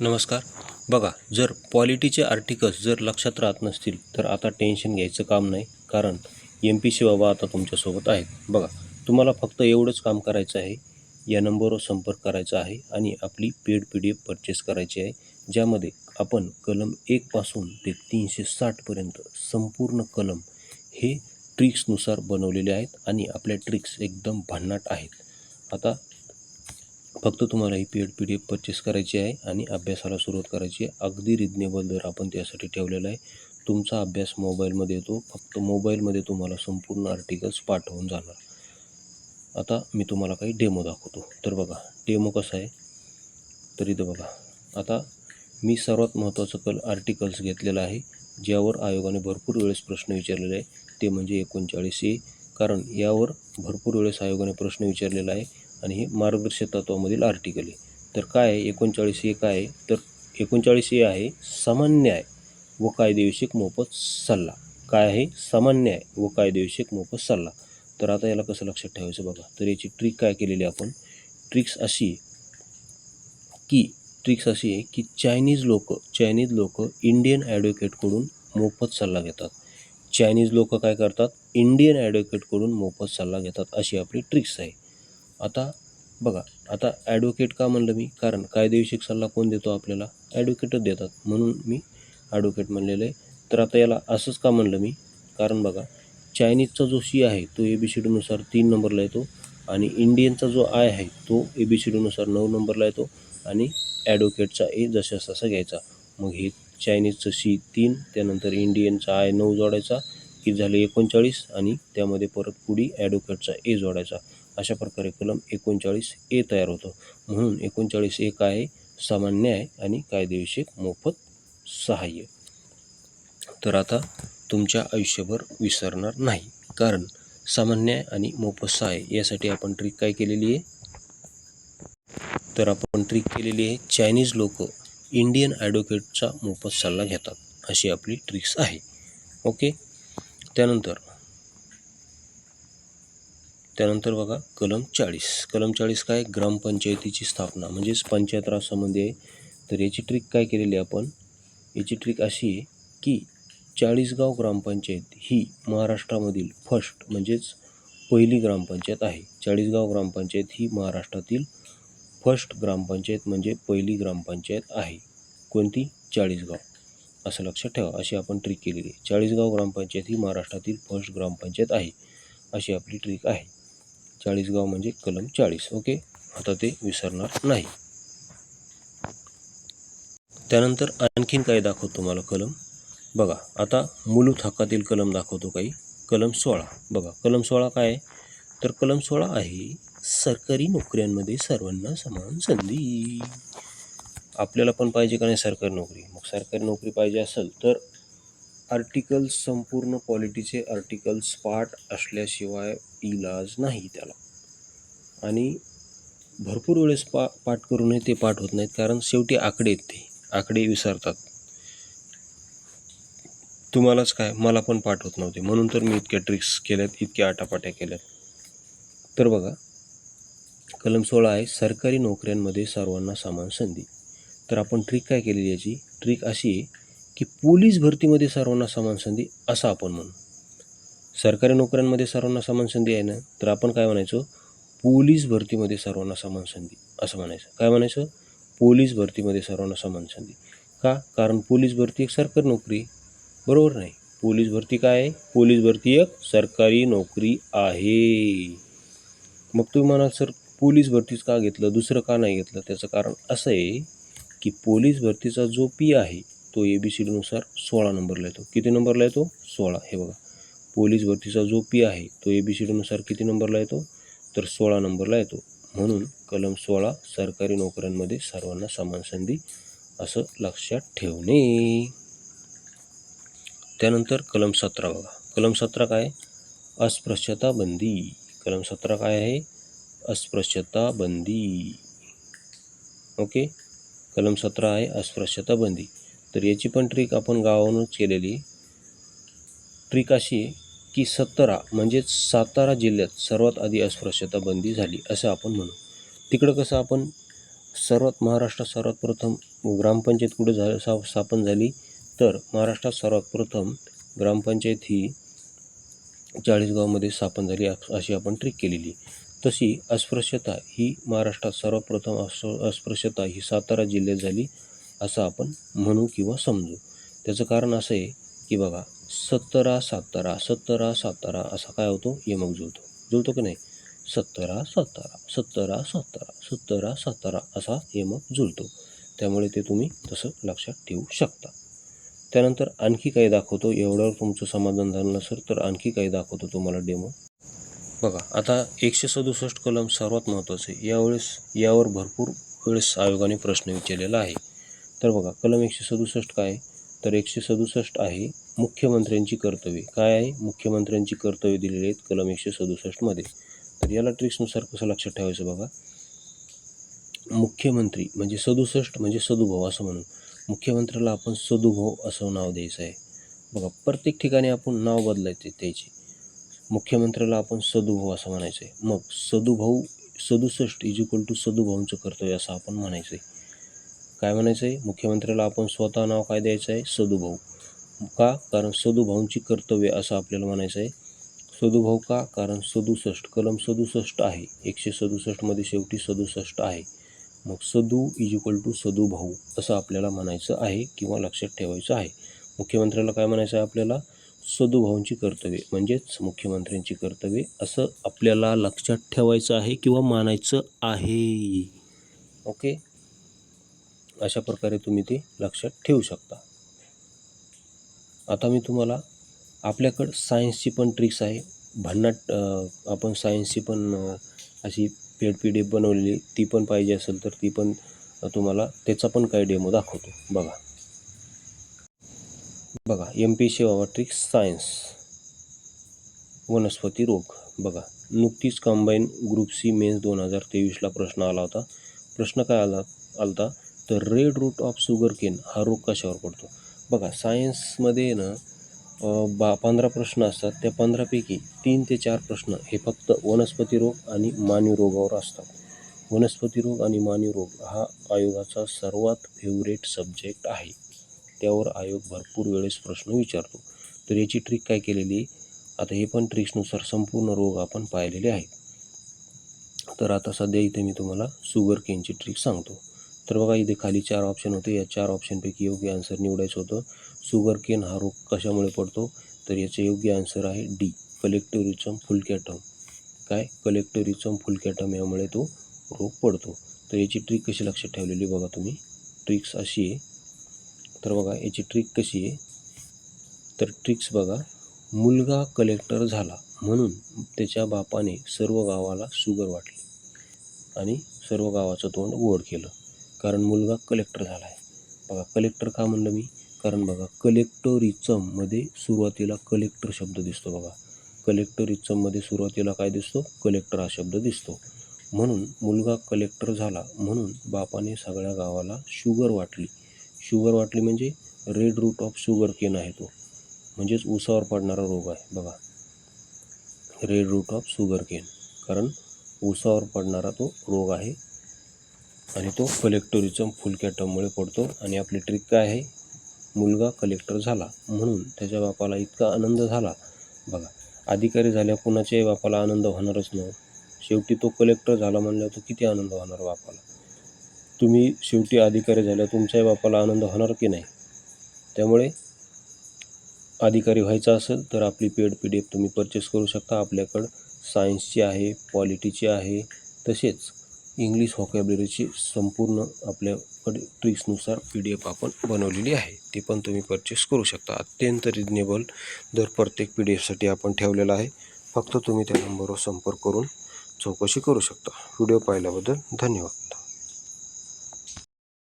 नमस्कार. बघा जर पॉलिटीचे आर्टिकल्स जर लक्षात राहत नसतील तर आता टेन्शन घ्यायचं काम नाही कारण एम पी सी बाबा आता तुमच्यासोबत आहेत. बघा तुम्हाला फक्त एवढंच काम करायचं आहे या नंबरवर संपर्क करायचा आहे आणि आपली paid P D F purchase करायची आहे ज्यामध्ये आपण कलम एकपासून ते तीनशे साठपर्यंत संपूर्ण कलम हे ट्रिक्सनुसार बनवलेले आहेत आणि आपल्या ट्रिक्स एकदम भन्नाट आहेत. आता फक्त तुम्हाला ही paid P D F purchase करायची आहे आणि अभ्यासाला सुरुवात करायची आहे. अगदी रिजनेबल दर आपण त्यासाठी ठेवलेला आहे. तुमचा अभ्यास मोबाईलमध्ये येतो. फक्त मोबाईलमध्ये तुम्हाला संपूर्ण आर्टिकल्स पाठवून जाणार. आता मी तुम्हाला काही डेमो दाखवतो. तर बघा डेमो कसा आहे? तर इथं बघा. आता मी सर्वात महत्त्वाचं कल आर्टिकल्स घेतलेलं आहे ज्यावर आयोगाने भरपूर वेळेस प्रश्न विचारलेले आहे. ते म्हणजे एकोणचाळीस ए. कारण यावर भरपूर वेळेस आयोगाने प्रश्न विचारलेला आहे. आणि हे मार्गदर्शक तत्वामधील आर्टिकल आहे. तर काय आहे? एकोणचाळीस ए काय आहे? तर एकोणचाळीस ए आहे समान न्याय व कायदेविषयक मोफत सल्ला. काय आहे? समान न्याय व कायदेविषयक मोफत सल्ला. तर आता याला कसं लक्षात ठेवायचं बघा. तर याची ट्रिक काय केलेली आपण? ट्रिक्स अशी की ट्रिक्स अशी आहे की चायनीज लोक चायनीज लोक इंडियन ॲडव्होकेटकडून मोफत सल्ला घेतात. चायनीज लोक काय करतात? इंडियन ॲडव्होकेटकडून मोफत सल्ला घेतात. अशी आपली ट्रिक्स आहे. आता बघा आता ॲडव्होकेट का म्हणलं मी? कारण कायदेविषयक सल्ला कोण देतो आपल्याला? ॲडव्होकेटच देतात. म्हणून मी ॲडव्होकेट म्हणलेलं आहे. तर आता याला असंच का म्हणलं मी? कारण बघा चायनीजचा जो सी आहे तो ए बी सी डीनुसार तीन नंबरला येतो आणि इंडियनचा जो आय आहे तो ए बी सी डीनुसार नऊ नंबरला येतो आणि ॲडव्होकेटचा ए जसं तसा घ्यायचा. मग हे चायनीजचं सी तीन त्यानंतर इंडियनचा आय नऊ जोडायचा की झाले एकोणचाळीस आणि त्यामध्ये परत पुढी ॲडव्होकेटचा ए जोडायचा. अशा प्रकारे कलम एकोणचाळीस ए तयार होतो. म्हणून एकोणचाळीस ए काय? आहे सामान्य न्याय आणि कायदेविषयक मोफत सहाय्य. तर आता तुमच्या आयुष्यभर विसरणार नाही. कारण सामान्य आणि मोफत सहाय्य यासाठी आपण ट्रिक काय केलेली आहे? तर आपण ट्रिक केलेली आहे चायनीज लोक इंडियन ॲडव्होकेटचा मोफत सल्ला घेतात. अशी आपली ट्रिक्स आहे. ओके त्यानंतर त्यानंतर बघा कलम चाळीस. कलम चाळीस काय? ग्रामपंचायतीची स्थापना. म्हणजेच पंचायत राज संबंधी आहे. तर याची ट्रिक काय केलेली आहे आपण? याची ट्रिक अशी आहे की चाळीसगाव ग्रामपंचायत ही महाराष्ट्रामधील फर्स्ट म्हणजेच पहिली ग्रामपंचायत आहे. चाळीसगाव ग्रामपंचायत ही महाराष्ट्रातील फर्स्ट ग्रामपंचायत म्हणजे पहिली ग्रामपंचायत आहे. कोणती? चाळीसगाव. असं लक्षात ठेवा अशी आपण ट्रिक केलेली आहे. चाळीसगाव ग्रामपंचायत ही महाराष्ट्रातील फर्स्ट ग्रामपंचायत आहे. अशी आपली ट्रिक आहे. चाळीसगाव म्हणजे कलम चाळीस ओके? आता ते विसरणार नाही. त्यानंतर आणखीन काय दाखवतो तुम्हाला कलम. बघा आता मुलूत हक्कातील कलम दाखवतो काही. कलम सोळा. बघा कलम सोळा काय आहे? तर कलम सोळा आहे सरकारी नोकऱ्यांमध्ये सर्वांना समान संधी. आपल्याला पण पाहिजे का नाही सरकारी नोकरी? मग सरकारी नोकरी पाहिजे असेल तर आर्टिकल्स संपूर्ण क्वालिटीचे आर्टिकल्स पार्ट असल्याशिवाय इलाज नाही त्याला. आणि भरपूर वेळेस पा पाठ करूनही ते पाठ होत नाहीत कारण शेवटी आकडे आहेत ते. आकडे विसरतात. तुम्हालाच काय? मला पण पाठ होत नव्हते. म्हणून तर मी इतक्या ट्रिक्स केल्यात इतक्या आटापाट्या केल्यात. तर बघा कलम सोळा आहे सरकारी नोकऱ्यांमध्ये सर्वांना समान संधी. तर आपण ट्रिक काय केलेली याची? ट्रिक अशी आहे की पोलीस भरतीमध्ये सर्वांना समान संधी असं आपण म्हणू. सरकारी नोकऱ्यांमध्ये सर्वांना समान संधी आहे ना तर आपण काय म्हणायचो? पोलीस भरतीमध्ये सर्वांना समान संधी असं म्हणायचं. काय म्हणायचं? पोलीस भरतीमध्ये सर्वांना समान संधी. का? कारण पोलीस भरती एक सरकारी नोकरी बरोबर नाही? पोलीस भरती काय आहे? पोलीस भरती एक सरकारी नोकरी आहे. मग तुम्ही म्हणाल सर पोलीस भरतीच का घेतलं? दुसरं का नाही घेतलं? त्याचं कारण असं आहे की पोलीस भरतीचा जो पी आहे तो ए बी सी डीनुसार सोळा नंबरला येतो. किती नंबरला येतो? सोळा. हे बघा. पोलीस भरतीचा जो पी आहे तो ए बी सी डीनुसार किती नंबरला येतो? तर सोळा नंबरला येतो. म्हणून कलम सोळा सरकारी नोकऱ्यांमध्ये सर्वांना समान संधी असं लक्षात ठेवणे. त्यानंतर कलम सतरा बघा. कलम सतरा काय? अस्पृश्यता बंदी कलम सतरा काय आहे? अस्पृश्यता बंदी ओके? कलम सतरा आहे अस्पृश्यता बंदी तर याची पण ट्रिक आपण गावावरूनच केलेली. ट्रिक अशी की सतरा म्हणजेच सातारा जिल्ह्यात सर्वात आधी अस्पृश्यता बंदी झाली असं आपण म्हणू. तिकडं कसं आपण सर्वात महाराष्ट्रात सर्वात प्रथम ग्रामपंचायत कुठे झालं सा स्थापन झाली तर महाराष्ट्रात सर्वात प्रथम ग्रामपंचायत ही चाळीसगावमध्ये स्थापन झाली अशी आपण ट्रिक केलेली. तशी अस्पृश्यता ही महाराष्ट्रात सर्वप्रथम अस्पृश्यता ही सातारा जिल्ह्यात झाली. असं आपण म्हणू किंवा समजू. त्याचं कारण असं आहे की बघा सत्तरा सातारा सत्तरा सातारा असा काय होतो? यमक जुळतो. जुळतो की नाही? सत्तरा सातारा सत्तरा सातारा सत्तरा सातारा असा यमक जुळतो. त्यामुळे ते तुम्ही तसं लक्षात ठेवू शकता. त्यानंतर आणखी काही दाखवतो. एवढ्यावर तुमचं समाधान झालं नसेल तर आणखी काही दाखवतो तुम्हाला डेमो बघा आता एकशे सदुसष्ट कलम सर्वात महत्त्वाचे यावेळेस यावर भरपूर वेळेस आयोगाने प्रश्न विचारलेला आहे. तर बघा कलम एकशे सदुसष्ट काय? तर एकशे सदुसष्ट आहे मुख्यमंत्र्यांची कर्तव्ये. काय आहे? मुख्यमंत्र्यांची कर्तव्ये दिलेली आहेत कलम एकशे सदुसष्टमध्ये तर याला ट्रिक्सनुसार कसं लक्षात ठेवायचं बघा? मुख्यमंत्री म्हणजे सदुसष्ट म्हणजे सदुभाव असं म्हणून. मुख्यमंत्र्याला आपण सदुभाव असं नाव द्यायचं आहे. बघा प्रत्येक ठिकाणी आपण नाव बदलायचे त्याचे. मुख्यमंत्र्याला आपण सदुभाऊ असं म्हणायचं आहे मग सदुभाऊ सदुसष्ट इज इक्वल टू सदुभाऊंचं कर्तव्य असं आपण म्हणायचं आहे काय म्हणायचं आहे? मुख्यमंत्र्याला आपण स्वतः नाव काय द्यायचं आहे? सदुभाऊ का? कारण सदुभाऊंची कर्तव्य असं आपल्याला म्हणायचं आहे. सदुभाऊ का? कारण सदुसष्ट कलम सदुसष्ट आहे. एकशे सदुसष्टमध्ये शेवटी सदुसष्ट आहे. मग Sadu is equal to Sadubhau असं आपल्याला म्हणायचं आहे किंवा लक्षात ठेवायचं आहे. मुख्यमंत्र्याला काय म्हणायचं आहे आपल्याला? सदुभाऊंची कर्तव्ये म्हणजेच मुख्यमंत्र्यांची कर्तव्ये असं आपल्याला लक्षात ठेवायचं आहे किंवा मानायचं आहे. ओके? अशा प्रकारे तुम्ही ते लक्षात ठेवू शकता. आता मी तुम्हाला आपल्याकडं सायन्सची पण ट्रिक्स आहे. भन्नाट आपण सायन्सची पण अशी पेड पी डी एफ बनवलेली ती पण पाहिजे असेल तर ती पण तुम्हाला त्याचा पण काही डेमो दाखवतो. बघा. बघा एम पी सेवा ट्रिक्स सायन्स वनस्पती रोग. बघा. नुकतीच कंबाईन ग्रुप सी मेन्स दोन हजार तेवीसला प्रश्न आला होता. प्रश्न काय आला आलता? तर red root of sugar cane हा रोग कशावर पडतो? बघा सायन्समध्ये ना बा पंधरा प्रश्न असतात. त्या पंधरापैकी तीन ते चार प्रश्न हे फक्त वनस्पती रोग आणि मानवी रोगावर असतात. वनस्पती रोग आणि मानवी रोग हा आयोगाचा सर्वात फेवरेट सब्जेक्ट आहे. त्यावर आयोग भरपूर वेळेस प्रश्न विचारतो. तर याची ट्रिक काय केलेली? आता हे पण ट्रिक्सनुसार संपूर्ण रोग आपण पाहिलेले आहेत. तर आता सध्या इथे मी तुम्हाला शुगर केनची ट्रिक सांगतो. तर बघा इथे खाली चार ऑप्शन होते. या चार ऑप्शनपैकी योग्य आन्सर निवडायचं होतं. शुगर केन हा रोग कशामुळे पडतो? तर याचे योग्य आन्सर आहे डी कलेक्टोरिझम फुलकॅटम काय? कलेक्टोरिझम फुलकॅटम यामुळे तो रोग पडतो. तर याची ट्रिक कशी लक्षात ठेवलेली बघा तुम्ही. ट्रिक्स अशी आहे. तर बघा याची ट्रिक कशी आहे? तर ट्रिक्स बघा मुलगा कलेक्टर झाला म्हणून त्याच्या बापाने सर्व गावाला शुगर वाटली आणि सर्व गावाचं तोंड गोड केलं. कारण मुलगा कलेक्टर झाला आहे बघा कलेक्टर का म्हणलं मी? कारण बघा कलेक्टरिझममध्ये सुरुवातीला कलेक्टर शब्द दिसतो बघा. कलेक्टरिझममध्ये सुरुवातीला काय दिसतो? कलेक्टर हा शब्द दिसतो. म्हणून मुलगा कलेक्टर झाला म्हणून बापाने सगळ्या गावाला शुगर वाटली. शुगर वाटली म्हणजे red root of sugar cane आहे तो. म्हणजेच उसावर पडणारा रोग आहे बघा. Red root of sugar cane कारण उसावर पडणारा तो रोग आहे आणि तो कलेक्टोरिझम फुलकॅटममुळे पडतो. आणि आपली ट्रिक काय आहे? मुलगा कलेक्टर झाला म्हणून त्याच्या बापाला इतका आनंद झाला. बघा अधिकारी झाल्या कुणाच्याही बापाला आनंद होणारच नाही. शेवटी तो कलेक्टर झाला म्हणल्यावर तो किती आनंद होणार बापाला? तुम्ही शेवटी अधिकारी झाल्या तुमच्याही बापाला आनंद होणार की नाही? त्यामुळे अधिकारी व्हायचा असेल तर आपली पेड पी डी एफ तुम्ही परचेस करू शकता. आपल्याकडं सायन्सची आहे पॉलिटीची आहे तसेच इंग्लिश व्हॉकॅबलरीची संपूर्ण आपल्याकडे ट्रिक्सनुसार पी डी एफ आपण बनवलेली आहे. ती पण तुम्ही परचेस करू शकता. अत्यंत रिजनेबल दर प्रत्येक पी डी एफसाठी आपण ठेवलेला आहे. फक्त तुम्ही त्या नंबरवर संपर्क करून चौकशी करू शकता. व्हिडिओ पाहिल्याबद्दल धन्यवाद.